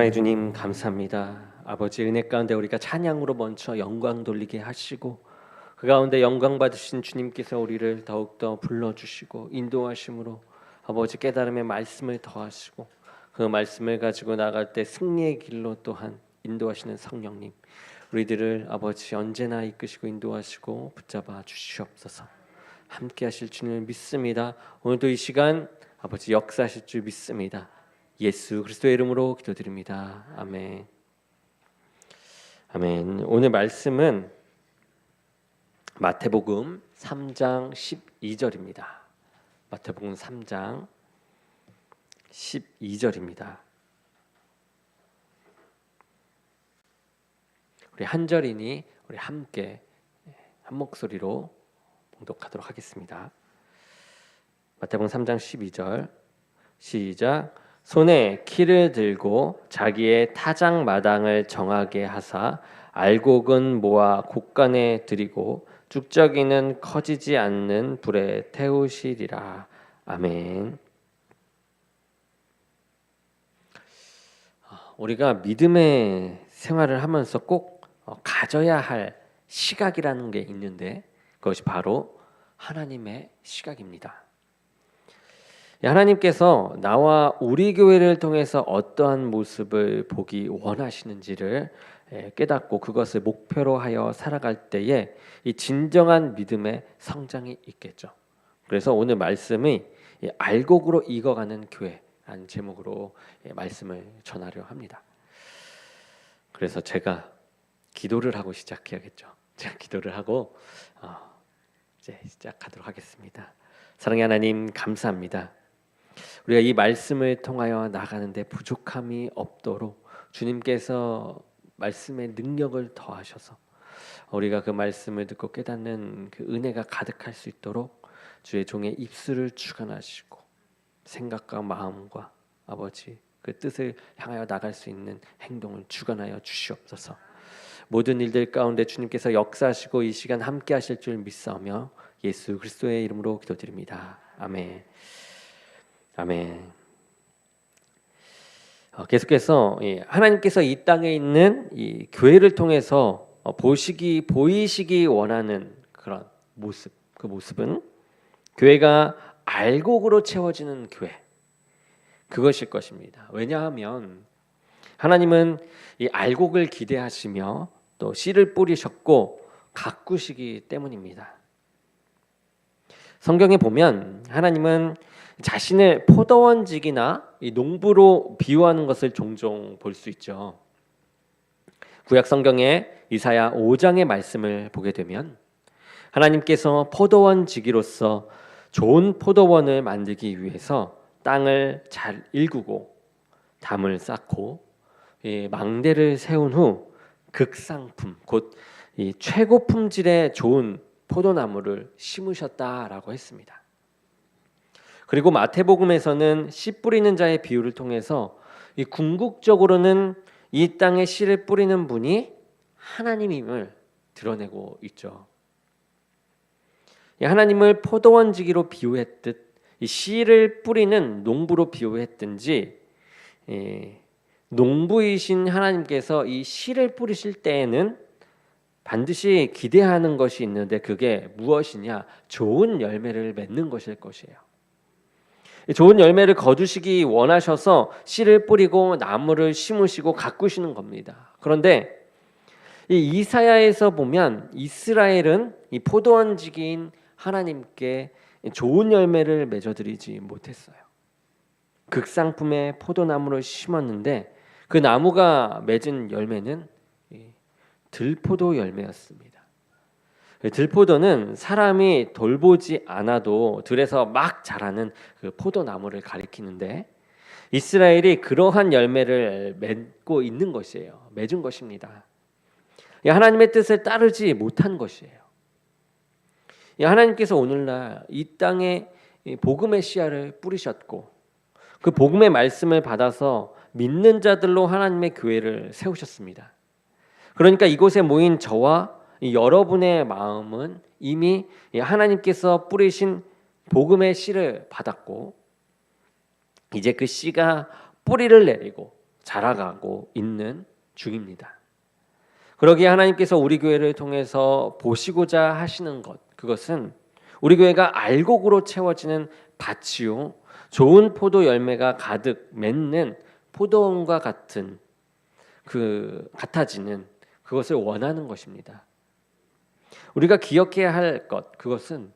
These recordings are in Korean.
사랑해 주님 감사합니다. 아버지 은혜 가운데 우리가 찬양으로 먼저 영광 돌리게 하시고 그 가운데 영광 받으신 주님께서 우리를 더욱 더 불러 주시고 인도하심으로 아버지 깨달음의 말씀을 더하시고 그 말씀을 가지고 나갈 때 승리의 길로 또한 인도하시는 성령님 우리들을 아버지 언제나 이끄시고 인도하시고 붙잡아 주시옵소서. 함께 하실 주님을 믿습니다. 오늘도 이 시간 아버지 역사하실 줄 믿습니다 예수 그리스도의 이름으로 기도드립니다. 아멘. 아멘. 오늘 말씀은 마태복음 3장 12절입니다. 마태복음 3장 12절입니다. 우리 한 절이니 우리 함께 한 목소리로 봉독하도록 하겠습니다. 마태복음 3장 12절 시작 손에 키를 들고 자기의 타작 마당을 정하게 하사 알곡은 모아 곡간에 들이고 쭉저기는 커지지 않는 불에 태우시리라. 아멘. 우리가 믿음의 생활을 하면서 꼭 어, 가져야 할 시각이라는 게 있는데 그것이 바로 하나님의 시각입니다. 하나님께서 나와 우리 교회를 통해서 어떠한 모습을 보기 원하시는지를 깨닫고 그것을 목표로 하여 살아갈 때에 이 진정한 믿음의 성장이 있겠죠. 그래서 오늘 말씀이 알곡으로 익어가는 교회라는 제목으로 말씀을 전하려 합니다. 그래서 제가 기도를 하고 시작해야겠죠. 제가 기도를 하고 어, 이제 시작하도록 하겠습니다. 사랑의 하나님 감사합니다. 우리가 이 말씀을 통하여 나가는데 부족함이 없도록 주님께서 말씀의 능력을 더하셔서 우리가 그 말씀을 듣고 깨닫는 그 은혜가 가득할 수 있도록 주의 종의 입술을 주관하시고 생각과 마음과 아버지 그 뜻을 향하여 나갈 수 있는 행동을 주관하여 주시옵소서. 모든 일들 가운데 주님께서 역사하시고 이 시간 함께 하실 줄 믿사오며 예수 그리스도의 이름으로 기도드립니다. 아멘. 아멘. 어, 계속해서 하나님께서 이 땅에 있는 이 교회를 통해서 어, 보시기 보이시기 원하는 그런 모습 그 모습은 교회가 알곡으로 채워지는 교회 그것일 것입니다. 왜냐하면 하나님은 이 알곡을 기대하시며 또 씨를 뿌리셨고 가꾸시기 때문입니다. 성경에 보면 하나님은 자신을 포도원직이나 농부로 비유하는 것을 종종 볼 수 있죠. 구약 성경에 이사야 5장의 말씀을 보게 되면 하나님께서 포도원 지기로서 좋은 포도원을 만들기 위해서 땅을 잘 일구고 담을 쌓고 망대를 세운 후 극상품 곧 최고 품질의 좋은 포도나무를 심으셨다라고 했습니다. 그리고 마태복음에서는 씨 뿌리는 자의 비유를 통해서 이 궁극적으로는 이 땅에 씨를 뿌리는 분이 하나님임을 드러내고 있죠. 하나님을 포도원지기로 비유했듯 이 씨를 뿌리는 농부로 비유했든지 농부이신 하나님께서 이 씨를 뿌리실 때에는 반드시 기대하는 것이 있는데 그게 무엇이냐? 좋은 열매를 맺는 것일 것이에요. 좋은 열매를 거두시기 원하셔서 씨를 뿌리고 나무를 심으시고 가꾸시는 겁니다. 그런데 이 이사야에서 보면 이스라엘은 이 포도원지기인 하나님께 좋은 열매를 맺어드리지 못했어요. 극상품의 포도나무를 심었는데 그 나무가 맺은 열매는 들포도 열매였습니다. 들포도는 사람이 돌보지 않아도 들에서 막 자라는 그 포도나무를 가리키는데 이스라엘이 그러한 열매를 맺고 있는 것이에요. 맺은 것입니다. 하나님의 뜻을 따르지 못한 것이에요. 하나님께서 오늘날 이 땅에 복음의 씨앗을 뿌리셨고 그 복음의 말씀을 받아서 믿는 자들로 하나님의 교회를 세우셨습니다. 그러니까 이곳에 모인 저와 여러분의 마음은 이미 하나님께서 뿌리신 복음의 씨를 받았고 이제 그 씨가 뿌리를 내리고 자라가고 있는 중입니다. 그러기에 하나님께서 우리 교회를 통해서 보시고자 하시는 것 그것은 우리 교회가 알곡으로 채워지는 밭이요 좋은 포도 열매가 가득 맺는 포도원과 같은 그 같아지는 그것을 원하는 것입니다. 우리가 기억해야 할 것 그것은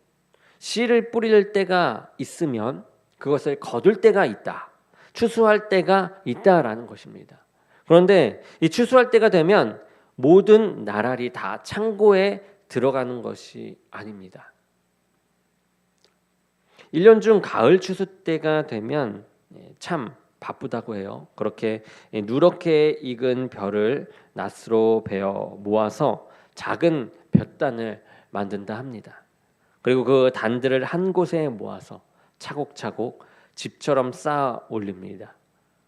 씨를 뿌릴 때가 있으면 그것을 거둘 때가 있다. 추수할 때가 있다라는 것입니다. 그런데 이 추수할 때가 되면 모든 나랄이 다 창고에 들어가는 것이 아닙니다. 1년 중 가을 추수 때가 되면 예, 참 바쁘다고 해요. 그렇게 예, 누렇게 익은 벼를 낫으로 베어 모아서 작은 볕단을 만든다 합니다. 그리고 그 단들을 한 곳에 모아서 차곡차곡 집처럼 쌓아 올립니다.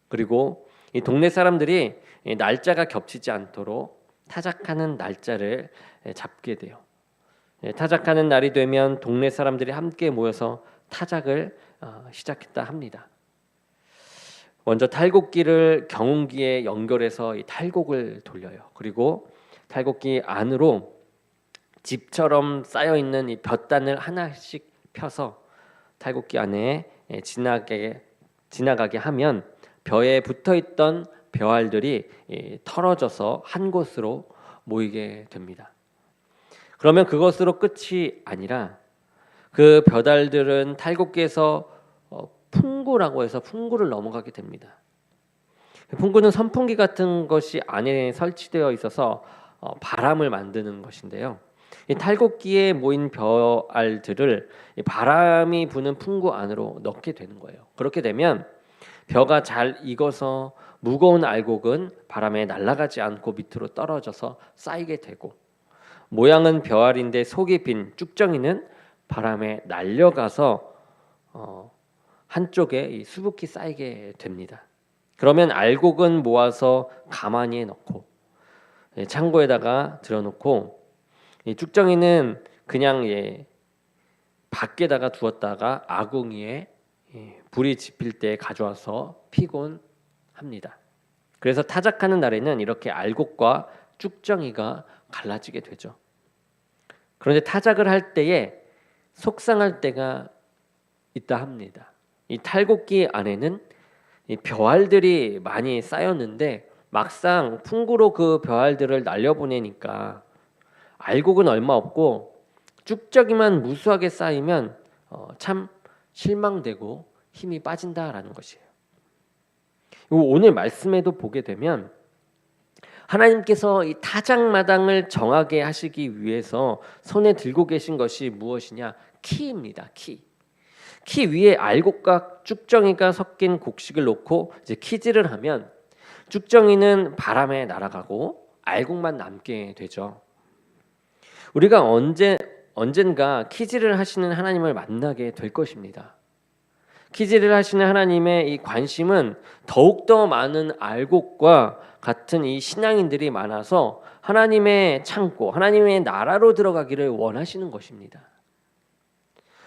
그리고 이 동네 사람들이 날짜가 겹치지 않도록 타작하는 날짜를 잡게 돼요. 예, 타작하는 날이 되면 동네 사람들이 함께 모여서 타작을 어, 시작했다 합니다. 먼저 탈곡기를 경운기에 연결해서 이 탈곡을 돌려요. 그리고 탈곡기 안으로 집처럼 쌓여 있는 이 볕단을 하나씩 펴서 탈곡기 안에 예, 지나게 지나가게 하면 벼에 붙어 있던 벼알들이 예, 털어져서 한 곳으로 모이게 됩니다. 그러면 그것으로 끝이 아니라 그 벼달들은 탈곡기에서 어, 풍구라고 해서 풍구를 넘어가게 됩니다. 풍구는 선풍기 같은 것이 안에 설치되어 있어서 어, 바람을 만드는 것인데요. 이 탈곡기에 모인 벼알들을 바람이 부는 풍구 안으로 넣게 되는 거예요. 그렇게 되면 벼가 잘 익어서 무거운 알곡은 바람에 날아가지 않고 밑으로 떨어져서 쌓이게 되고 모양은 벼알인데 속이 빈 쭉정이는 바람에 날려가서 어, 한쪽에 수북히 쌓이게 됩니다. 그러면 알곡은 모아서 가만히 넣고 예, 창고에다가 들어놓고 쭉정이는 그냥 예, 밖에다가 두었다가 아궁이에 예, 불이 지필 때 가져와서 피곤 합니다. 그래서 타작하는 날에는 이렇게 알곡과 쭉정이가 갈라지게 되죠. 그런데 타작을 할 때에 속상할 때가 있다 합니다. 이 탈곡기 안에는 이 벼알들이 많이 쌓였는데 막상 풍구로 그 벼알들을 날려보내니까 알곡은 얼마 없고 쭉저기만 무수하게 쌓이면 어, 참 실망되고 힘이 빠진다라는 것이에요. 오늘 말씀에도 보게 되면 하나님께서 이 타작마당을 정하게 하시기 위해서 손에 들고 계신 것이 무엇이냐? 키입니다. 키. 키 위에 알곡과 쭉정이가 섞인 곡식을 놓고 이제 키질을 하면 쭉정이는 바람에 날아가고 알곡만 남게 되죠. 우리가 언제 언젠가 키질을 하시는 하나님을 만나게 될 것입니다. 키질을 하시는 하나님의 이 관심은 더욱더 많은 알곡과 같은 이 신앙인들이 많아서 하나님의 창고, 하나님의 나라로 들어가기를 원하시는 것입니다.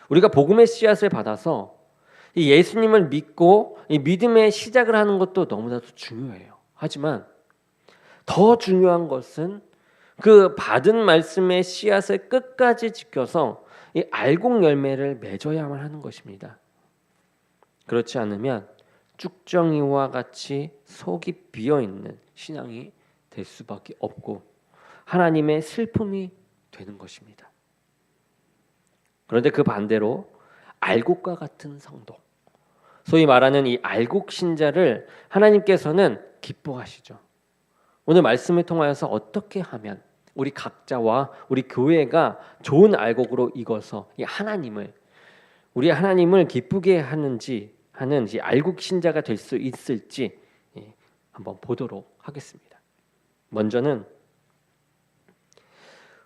우리가 복음의 씨앗을 받아서 이 예수님을 믿고 이 믿음의 시작을 하는 것도 너무나도 중요해요. 하지만 더 중요한 것은 그 받은 말씀의 씨앗을 끝까지 지켜서 이 알곡 열매를 맺어야만 하는 것입니다. 그렇지 않으면 쭉정이와 같이 속이 비어 있는 신앙이 될 수밖에 없고 하나님의 슬픔이 되는 것입니다. 그런데 그 반대로 알곡과 같은 성도, 소위 말하는 이 알곡 신자를 하나님께서는 기뻐하시죠. 오늘 말씀을 통하여서 어떻게 하면 우리 각자와 우리 교회가 좋은 알곡으로 익어서 이 하나님을 우리 하나님을 기쁘게 하는지 하는 이 알곡 신자가 될 수 있을지 예, 한번 보도록 하겠습니다. 먼저는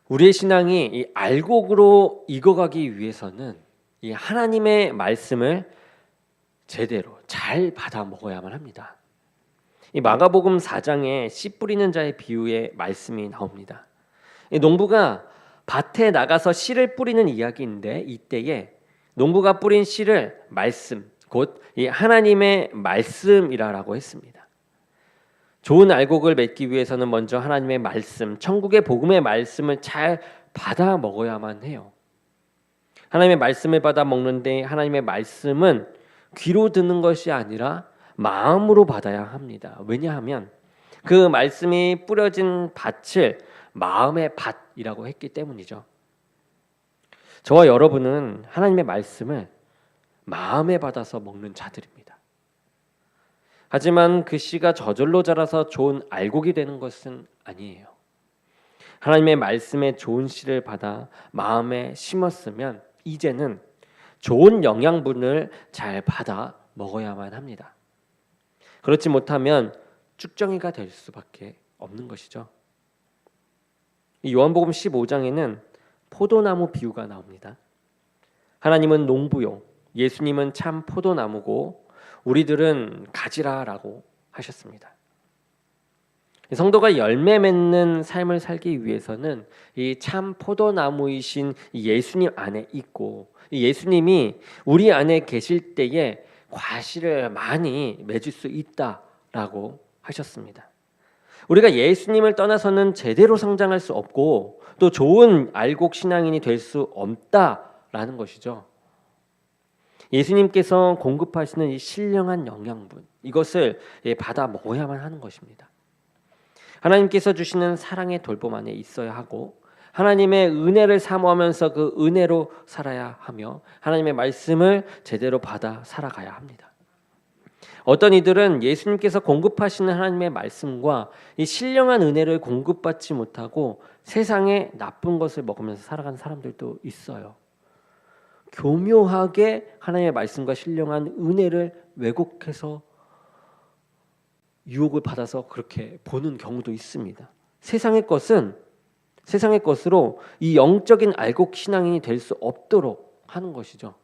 우리의 신앙이 이 알곡으로 익어가기 위해서는 이 하나님의 말씀을 제대로 잘 받아 먹어야만 합니다. 이 마가복음 4장에 씨 뿌리는 자의 비유의 말씀이 나옵니다. 이 농부가 밭에 나가서 씨를 뿌리는 이야기인데 이때에 농부가 뿌린 씨를 말씀, 곧 이 하나님의 말씀이라고 했습니다. 좋은 알곡을 맺기 위해서는 먼저 하나님의 말씀, 천국의 복음의 말씀을 잘 받아 먹어야만 해요. 하나님의 말씀을 받아 먹는데 하나님의 말씀은 귀로 듣는 것이 아니라 마음으로 받아야 합니다. 왜냐하면 그 말씀이 뿌려진 밭을 마음의 밭이라고 했기 때문이죠. 저와 여러분은 하나님의 말씀을 마음에 받아서 먹는 자들입니다. 하지만 그 씨가 저절로 자라서 좋은 알곡이 되는 것은 아니에요. 하나님의 말씀에 좋은 씨를 받아 마음에 심었으면 이제는 좋은 영양분을 잘 받아 먹어야만 합니다. 그렇지 못하면 쭉정이가 될 수밖에 없는 것이죠. 이 요한복음 15장에는 포도나무 비유가 나옵니다. 하나님은 농부요, 예수님은 참 포도나무고 우리들은 가지라라고 하셨습니다. 성도가 열매 맺는 삶을 살기 위해서는 이 참 포도나무이신 예수님 안에 있고 예수님이 우리 안에 계실 때에 과실을 많이 맺을 수 있다라고 하셨습니다. 우리가 예수님을 떠나서는 제대로 성장할 수 없고 또 좋은 알곡 신앙인이 될 수 없다라는 것이죠. 예수님께서 공급하시는 이 신령한 영양분 이것을 예, 받아 먹어야만 하는 것입니다. 하나님께서 주시는 사랑의 돌봄 안에 있어야 하고 하나님의 은혜를 사모하면서 그 은혜로 살아야 하며 하나님의 말씀을 제대로 받아 살아가야 합니다. 어떤 이들은 예수님께서 공급하시는 하나님의 말씀과 이 신령한 은혜를 공급받지 못하고 세상의 나쁜 것을 먹으면서 살아가는 사람들도 있어요. 교묘하게 하나님의 말씀과 신령한 은혜를 왜곡해서 유혹을 받아서 그렇게 보는 경우도 있습니다. 세상의 것은 세상의 것으로 이 영적인 알곡 신앙인이 될 수 없도록 하는 것이죠.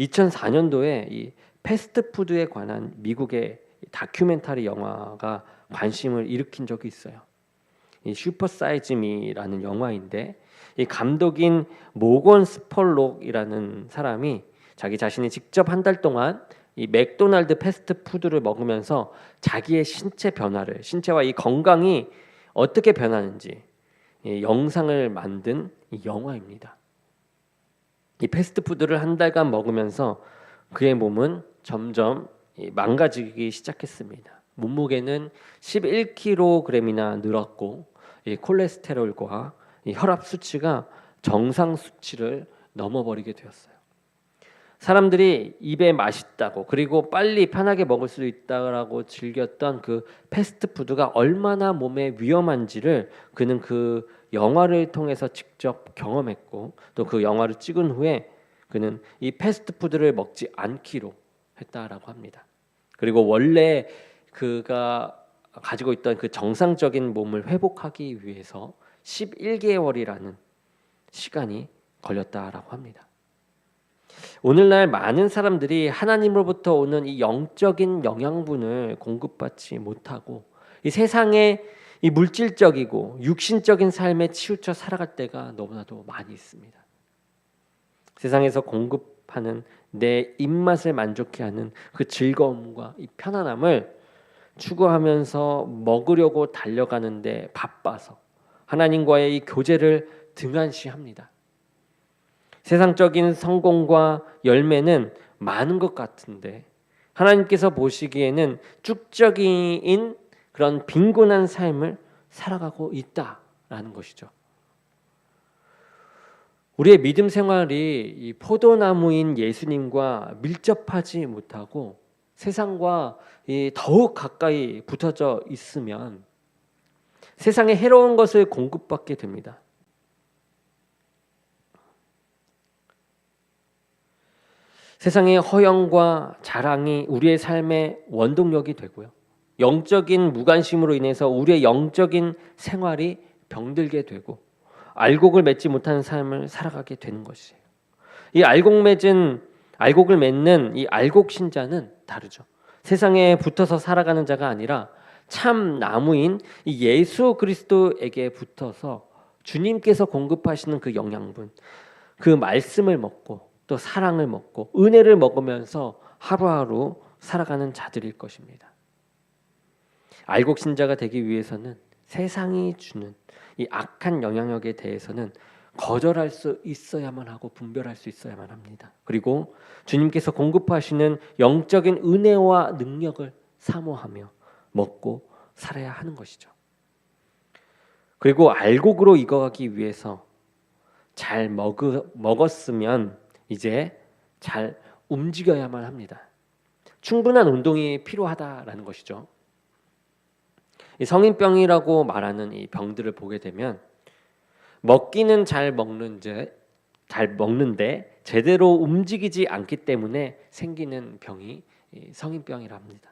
2004년도에 이 패스트푸드에 관한 미국의 다큐멘터리 영화가 관심을 일으킨 적이 있어요. 이 슈퍼 사이즈 미라는 영화인데 이 감독인 모건 스펄록이라는 사람이 자기 자신이 직접 한 달 동안 이 맥도날드 패스트푸드를 먹으면서 자기의 신체 변화를 신체와 이 건강이 어떻게 변하는지 이 영상을 만든 이 영화입니다. 이 패스트푸드를 한 달간 먹으면서 그의 몸은 점점 망가지기 시작했습니다. 몸무게는 11kg이나 늘었고 콜레스테롤과 혈압 수치가 정상 수치를 넘어버리게 되었어요. 사람들이 입에 맛있다고 그리고 빨리 편하게 먹을 수 있다라고 즐겼던 그 패스트푸드가 얼마나 몸에 위험한지를 그는 그 영화를 통해서 직접 경험했고 또 그 영화를 찍은 후에 그는 이 패스트푸드를 먹지 않기로 했다라고 합니다. 그리고 원래 그가 가지고 있던 그 정상적인 몸을 회복하기 위해서 11개월이라는 시간이 걸렸다라고 합니다. 오늘날 많은 사람들이 하나님으로부터 오는 이 영적인 영양분을 공급받지 못하고 이 세상에 이 물질적이고 육신적인 삶에 치우쳐 살아갈 때가 너무나도 많이 있습니다. 세상에서 공급하는 내 입맛을 만족해 하는 그 즐거움과 이 편안함을 추구하면서 먹으려고 달려가는데 바빠서 하나님과의 이 교제를 등한시합니다. 세상적인 성공과 열매는 많은 것 같은데 하나님께서 보시기에는 쭉적인 그런 빈곤한 삶을 살아가고 있다라는 것이죠. 우리의 믿음 생활이 이 포도나무인 예수님과 밀접하지 못하고 세상과 더욱 가까이 붙어져 있으면 세상에 해로운 것을 공급받게 됩니다. 세상의 허영과 자랑이 우리의 삶의 원동력이 되고요. 영적인 무관심으로 인해서 우리의 영적인 생활이 병들게 되고 알곡을 맺지 못하는 삶을 살아가게 되는 것이에요. 이 알곡 맺은 알곡을 맺는 이 알곡 신자는 다르죠. 세상에 붙어서 살아가는 자가 아니라 참 나무인 이 예수 그리스도에게 붙어서 주님께서 공급하시는 그 영양분, 그 말씀을 먹고 또 사랑을 먹고 은혜를 먹으면서 하루하루 살아가는 자들일 것입니다. 알곡 신자가 되기 위해서는 세상이 주는 이 악한 영향력에 대해서는 거절할 수 있어야만 하고 분별할 수 있어야만 합니다. 그리고 주님께서 공급하시는 영적인 은혜와 능력을 사모하며 먹고 살아야 하는 것이죠. 그리고 알곡으로 익어가기 위해서 잘 먹, 먹었으면 이제 잘 움직여야만 합니다. 충분한 운동이 필요하다라는 것이죠. 이 성인병이라고 말하는 이 병들을 보게 되면 먹기는 잘 먹는데 잘 먹는데 제대로 움직이지 않기 때문에 생기는 병이 성인병이라 합니다.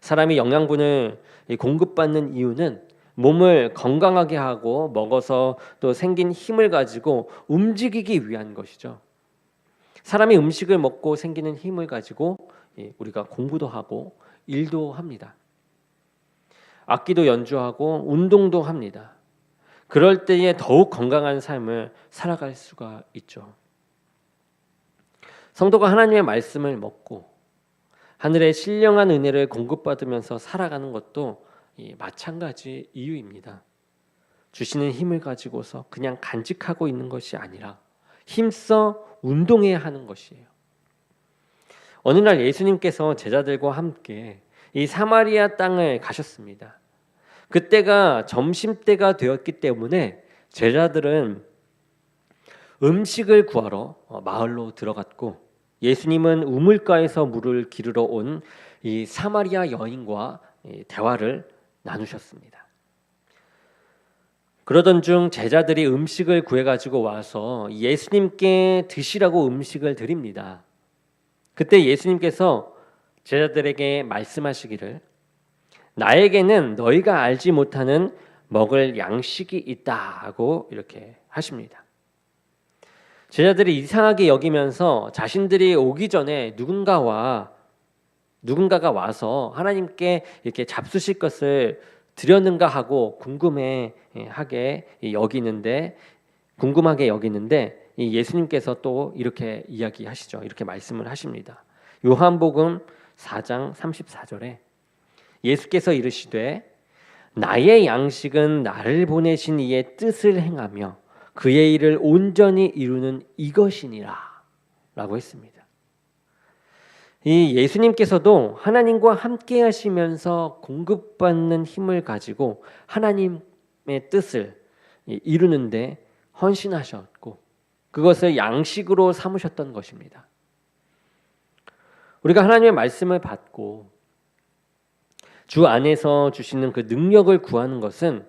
사람이 영양분을 공급받는 이유는 몸을 건강하게 하고 먹어서 또 생긴 힘을 가지고 움직이기 위한 것이죠. 사람이 음식을 먹고 생기는 힘을 가지고 우리가 공부도 하고 일도 합니다. 악기도 연주하고 운동도 합니다. 그럴 때에 더욱 건강한 삶을 살아갈 수가 있죠. 성도가 하나님의 말씀을 먹고 하늘의 신령한 은혜를 공급받으면서 살아가는 것도 마찬가지 이유입니다. 주시는 힘을 가지고서 그냥 간직하고 있는 것이 아니라 힘써 운동해야 하는 것이에요. 어느 날 예수님께서 제자들과 함께 이 사마리아 땅을 가셨습니다. 그때가 점심 때가 되었기 때문에 제자들은 음식을 구하러 어, 마을로 들어갔고 예수님은 우물가에서 물을 기르러 온 이 사마리아 여인과 대화를 나누셨습니다. 그러던 중 제자들이 음식을 구해 가지고 와서 예수님께 드시라고 음식을 드립니다. 그때 예수님께서 제자들에게 말씀하시기를 나에게는 너희가 알지 못하는 먹을 양식이 있다고 이렇게 하십니다. 제자들이 이상하게 여기면서 자신들이 오기 전에 누군가와 누군가가 와서 하나님께 이렇게 잡수실 것을 드렸는가 하고 궁금해 하게 여기는데 궁금하게 여기는데 예수님께서 또 이렇게 이야기하시죠. 이렇게 말씀을 하십니다. 요한복음 4장 34절에 예수께서 이르시되 나의 양식은 나를 보내신 이의 뜻을 행하며 그의 일을 온전히 이루는 이것이니라 라고 했습니다. 이 예수님께서도 하나님과 함께 하시면서 공급받는 힘을 가지고 하나님의 뜻을 이루는데 헌신하셨고 그것을 양식으로 삼으셨던 것입니다. 우리가 하나님의 말씀을 받고 주 안에서 주시는 그 능력을 구하는 것은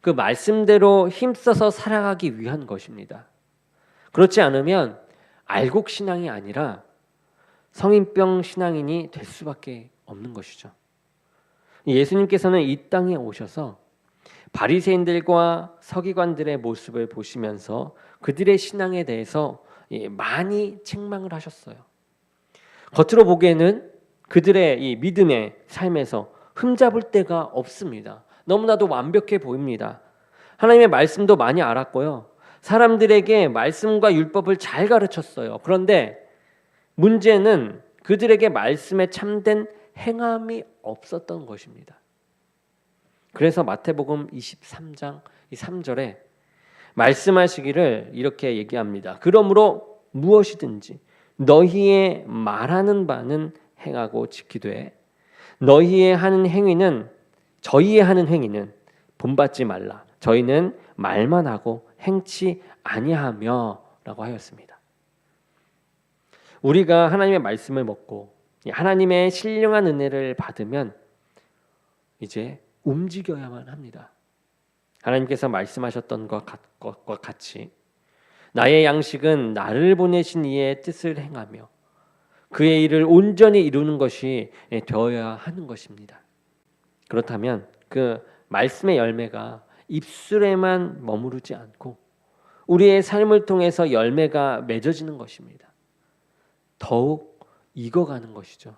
그 말씀대로 힘써서 살아가기 위한 것입니다. 그렇지 않으면 알곡 신앙이 아니라 성인병 신앙인이 될 수밖에 없는 것이죠. 예수님께서는 이 땅에 오셔서 바리새인들과 서기관들의 모습을 보시면서 그들의 신앙에 대해서 많이 책망을 하셨어요. 겉으로 보기에는 그들의 이 믿음의 삶에서 흠잡을 데가 없습니다. 너무나도 완벽해 보입니다. 하나님의 말씀도 많이 알았고요. 사람들에게 말씀과 율법을 잘 가르쳤어요. 그런데 문제는 그들에게 말씀에 참된 행함이 없었던 것입니다. 그래서 마태복음 23장 3절에 말씀하시기를 이렇게 얘기합니다. 그러므로 무엇이든지 너희의 말하는 바는 행하고 지키되 너희의 하는 행위는 저희의 하는 행위는 본받지 말라. 저희는 말만 하고 행치 아니하며라고 하였습니다. 우리가 하나님의 말씀을 먹고 하나님의 신령한 은혜를 받으면 이제 움직여야만 합니다. 하나님께서 말씀하셨던 것과 같이 나의 양식은 나를 보내신 이의 뜻을 행하며 그의 일을 온전히 이루는 것이 되어야 하는 것입니다. 그렇다면 그 말씀의 열매가 입술에만 머무르지 않고 우리의 삶을 통해서 열매가 맺어지는 것입니다. 더욱 익어가는 것이죠.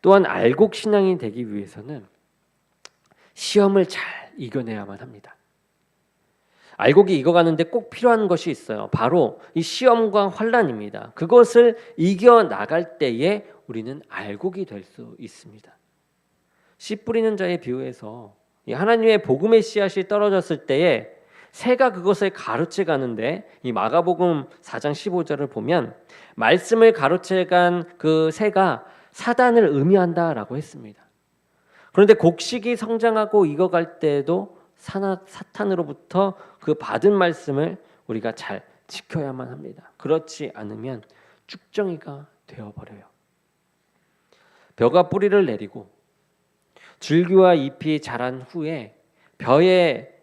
또한 알곡 신앙이 되기 위해서는 시험을 잘 이겨내야만 합니다. 알곡이 익어가는데 꼭 필요한 것이 있어요. 바로 이 시험과 환란입니다. 그것을 이겨 나갈 때에 우리는 알곡이 될 수 있습니다. 씨 뿌리는 자의 비유에서 이 하나님의 복음의 씨앗이 떨어졌을 때에 새가 그것을 가로채 가는데 이 마가복음 4장 15절을 보면 말씀을 가로채 간 그 새가 사단을 의미한다라고 했습니다. 그런데 곡식이 성장하고 익어갈 때에도 사탄으로부터 그 받은 말씀을 우리가 잘 지켜야만 합니다. 그렇지 않으면 쭉정이가 되어버려요. 벼가 뿌리를 내리고 줄기와 잎이 자란 후에 벼의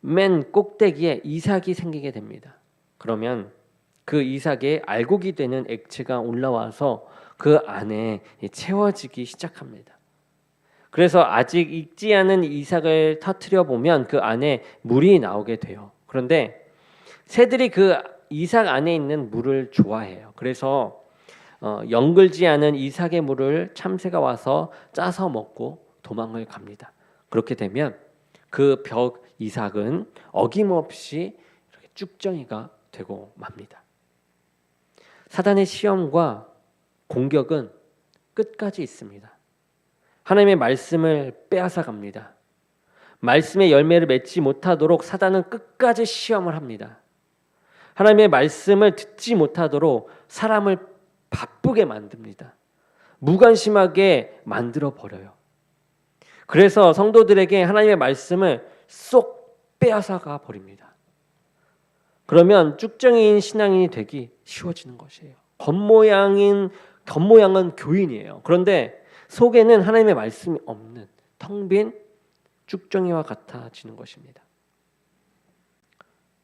맨 꼭대기에 이삭이 생기게 됩니다. 그러면 그 이삭에 알곡이 되는 액체가 올라와서 그 안에 채워지기 시작합니다. 그래서 아직 익지 않은 이삭을 터트려 보면 그 안에 물이 나오게 돼요. 그런데 새들이 그 이삭 안에 있는 물을 좋아해요. 그래서 어, 영글지 않은 이삭의 물을 참새가 와서 짜서 먹고 도망을 갑니다. 그렇게 되면 그 벽 이삭은 어김없이 이렇게 쭉정이가 되고 맙니다. 사단의 시험과 공격은 끝까지 있습니다. 하나님의 말씀을 빼앗아 갑니다. 말씀의 열매를 맺지 못하도록 사단은 끝까지 시험을 합니다. 하나님의 말씀을 듣지 못하도록 사람을 바쁘게 만듭니다. 무관심하게 만들어 버려요. 그래서 성도들에게 하나님의 말씀을 쏙 빼앗아가 버립니다. 그러면 쭉정이인 신앙인이 되기 쉬워지는 것이에요. 겉모양인 겉모양은 교인이에요. 그런데 속에는 하나님의 말씀이 없는 텅 빈 쭉정이와 같아지는 것입니다.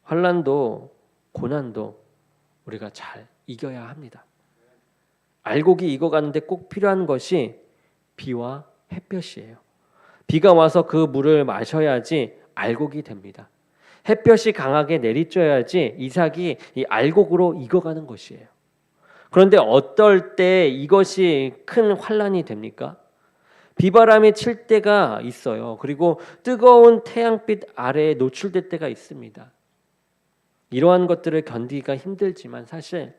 환란도 고난도 우리가 잘 이겨야 합니다. 알곡이 익어가는데 꼭 필요한 것이 비와 햇볕이에요. 비가 와서 그 물을 마셔야지 알곡이 됩니다. 햇볕이 강하게 내리쬐야지 이삭이 이 알곡으로 익어가는 것이에요. 그런데 어떨 때 이것이 큰 환란이 됩니까? 비바람이 칠 때가 있어요. 그리고 뜨거운 태양빛 아래에 노출될 때가 있습니다. 이러한 것들을 견디기가 힘들지만 사실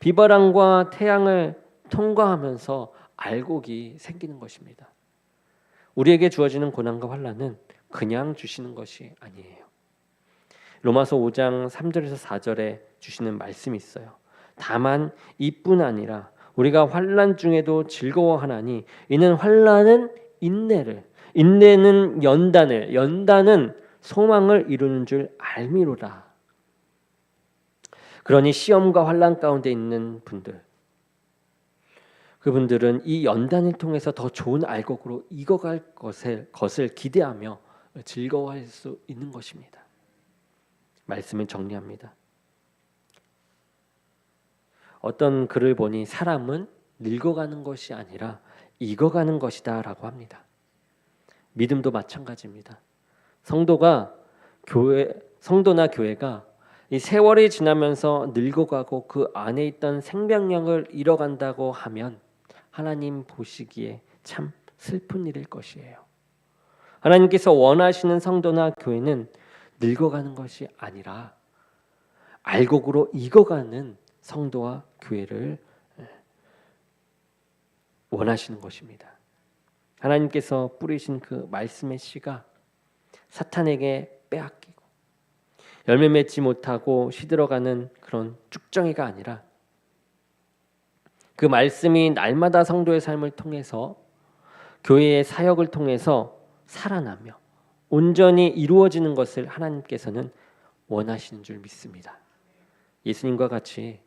비바람과 태양을 통과하면서 알곡이 생기는 것입니다. 우리에게 주어지는 고난과 환란은 그냥 주시는 것이 아니에요. 로마서 5장 3절에서 4절에 주시는 말씀이 있어요. 다만 이뿐 아니라 우리가 환란 중에도 즐거워하나니 이는 환란은 인내를 인내는 연단을 연단은 소망을 이루는 줄 알미로다. 그러니 시험과 환란 가운데 있는 분들 그분들은 이 연단을 통해서 더 좋은 알곡으로 익어갈 것을, 것을 기대하며 즐거워할 수 있는 것입니다. 말씀을 정리합니다. 어떤 글을 보니 사람은 늙어가는 것이 아니라 익어가는 것이다라고 합니다. 믿음도 마찬가지입니다. 성도가 교회 성도나 교회가 이 세월이 지나면서 늙어가고 그 안에 있던 생명력을 잃어간다고 하면 하나님 보시기에 참 슬픈 일일 것이에요. 하나님께서 원하시는 성도나 교회는 늙어가는 것이 아니라 알곡으로 익어가는 성도와 교회를 원하시는 것입니다. 하나님께서 뿌리신 그 말씀의 씨가 사탄에게 빼앗기고 열매 맺지 못하고 시들어가는 그런 쭉정이가 아니라 그 말씀이 날마다 성도의 삶을 통해서 교회의 사역을 통해서 살아나며 온전히 이루어지는 것을 하나님께서는 원하시는 줄 믿습니다. 예수님과 같이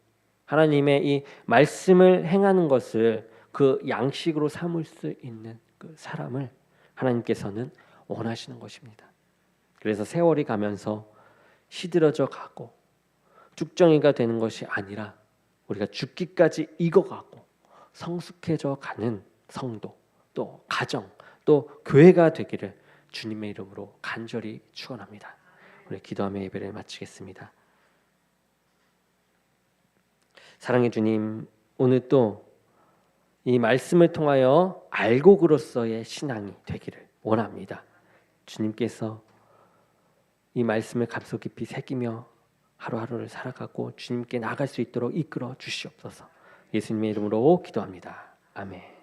하나님의 이 말씀을 행하는 것을 그 양식으로 삼을 수 있는 그 사람을 하나님께서는 원하시는 것입니다. 그래서 세월이 가면서 시들어져 가고 쭉정이가 되는 것이 아니라 우리가 죽기까지 익어가고 성숙해져 가는 성도 또 가정 또 교회가 되기를 주님의 이름으로 간절히 축원합니다. 우리 기도하며 예배를 마치겠습니다. 사랑의 주님, 오늘 또 이 말씀을 통하여 알곡으로서의 신앙이 되기를 원합니다. 주님께서 이 말씀을 감속 깊이 새기며 하루하루를 살아가고 주님께 나갈 수 있도록 이끌어 주시옵소서. 예수님의 이름으로 기도합니다. 아멘.